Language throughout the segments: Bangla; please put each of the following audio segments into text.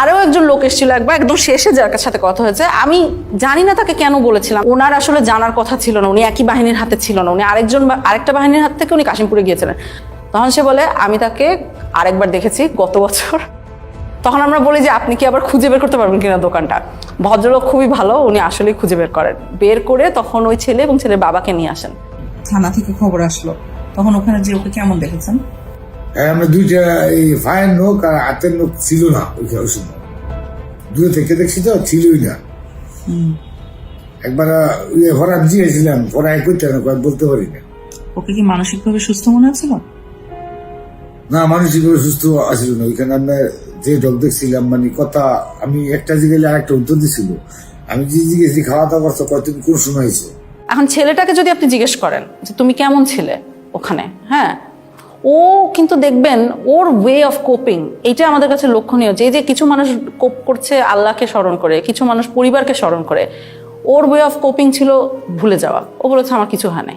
আরও একজন লোক এসেছিল একবার, একদম শেষে যার সাথে কথা হয়েছে। আমি জানি না তাকে কেন বলেছিলাম। ওনার আসলে জানার কথা ছিল না, উনি একই বাহিনীর হাতে ছিল না। উনি আরেকজন আরেকটা বাহিনীর হাত থেকে উনি কাশিমপুরে গিয়েছিলেন। তখন সে বলে, আমি তাকে আরেকবার দেখেছি গত বছর। তখন আমরা বলি যে, আপনি কি আবার খুঁজে বের করতে পারবেন কিনা দোকানটা? ভদ্রলোক খুবই ভালো, উনি আসলেই খুঁজে বের করেন। বের করে তখন ওই ছেলে এবং ছেলের বাবাকে নিয়ে আসেন। থানা থেকে খবর আসলো। তখন ওখানে যে ওকে কেমন দেখেছেন? আমরা দুইটা এই ফায়ের নোক আর হাতের নোক ছিল না ওইখানে ওই সময়। দূরে থেকে দেখছি তো ছিলই না। একবার ইয়ে হরাপ দিয়েছিলাম পড়ায় করতে না কয়েক বলতে পারি না। ওকে কি মানসিকভাবে সুস্থ মনে হচ্ছিল? না মানসিকভাবে সুস্থ আসছিল না। ওইখানে আমরা যে ডক দেখছিলাম মানে কথা আমি একটা জিগেলে আর একটা উত্তর দিছিল। আমি যে জিজ্ঞেসি খাওয়া দাওয়া করছ? কয় তুমি কোন সময় এখন ছেলেটাকে যদি আপনি জিজ্ঞেস করেন যে তুমি কেমন ছিলে ওখানে? হ্যাঁ? ও কিন্তু দেখবেন ওর ওয়ে অফ কোপিং এটা আমাদের কাছে লক্ষণীয়। যে যে কিছু মানুষ কোপ করছে আল্লাহকে স্মরণ করে কিছু মানুষ পরিবারকে স্মরণ করে ওর ওয়ে অফ কোপিং ছিল ভুলে যাওয়া। ও বলেছে আমার কিছু হয় নাই।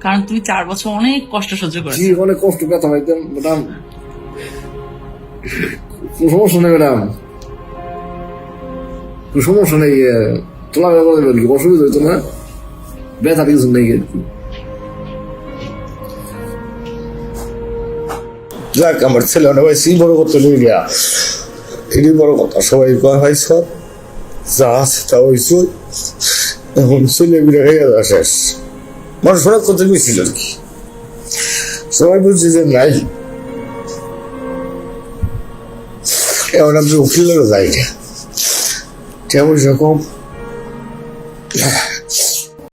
কারণ তুমি চার বছর অনেক কষ্ট সহ্য করেছ। অনেক কষ্ট পাইতাম ম্যাডাম। সমস্যা নেই ম্যাডাম। সমস্যা নেই তোলা করে অসুবিধা হইতো না? ব্যথা কিছু নেই আর কি যাক, আমার ছেলে অনেক হয়েছি বড় করতে লই গিয়া। এটাই বড় কথা, সবাই কয়, ভাই সব যা আছে, তা হয়েছে এখন ছেলে বিরে হয়ে যাওয়া শেষ। মানুষ অনেক কথা গেছিল আর কি। সবাই বলছে যে নাই। এখন আমি উকিলেরও যাই না কেমন রকম